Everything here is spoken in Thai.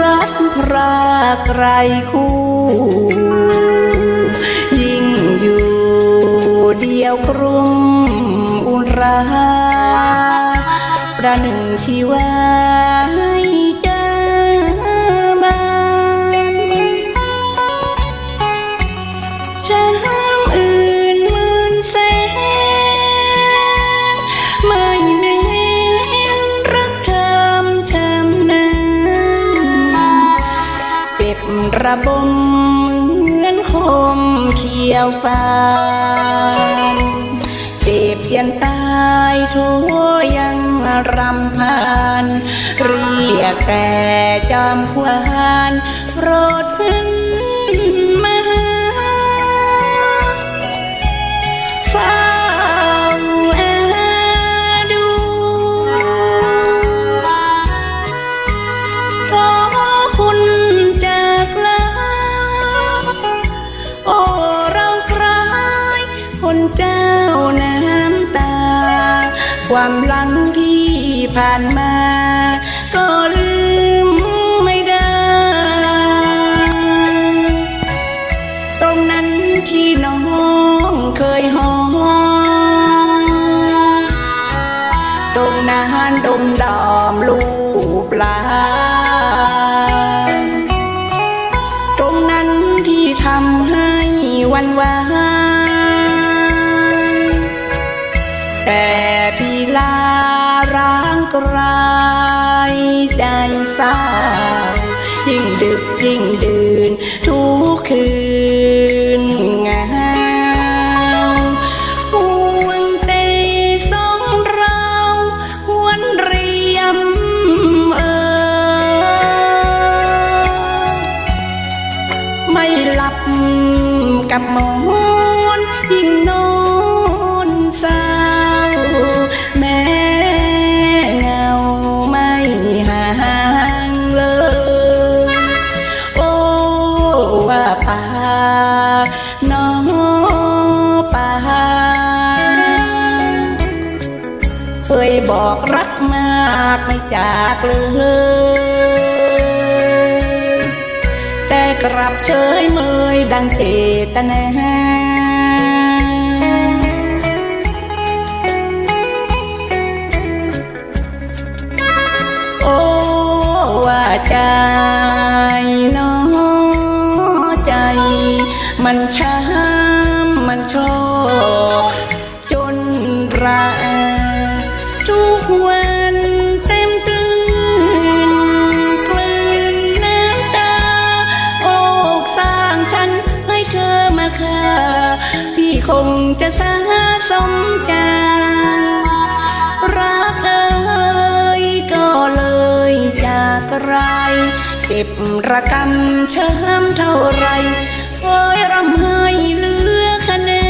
รักพรากไกลคู่ ยิ่งอยู่เดียวกรุงอุราประหนึ่งชีวา ระบมเหมือนคมเขียวฟ้านเจ็บยันตายทั่วยังรำพานเรียกแต่จอมควานโปรดขึ้น ความหลังที่ผ่านมา ก็ลืมไม่ได้ ตรงนั้นที่น้องเคยหอมตรงนั้นดมดอมลูกปลา ตรงนั้นที่ทำให้วันวาน กลายใจเศร้ายิ่งดึกยิ่งดื่น ทุกคืนเงาห่วงเตสองเราหวนเรียมเออไม่หลับกับหมอน บอกรักมากไม่จากเลยแต่กลับเฉยเมยดังเจตนาโอ้ว่าจา จะสาสมใจรักเอ่ยก็เลยจากไรเจ็บระกำช้ำเท่าไรโอยรำไห้เหลือคะแนน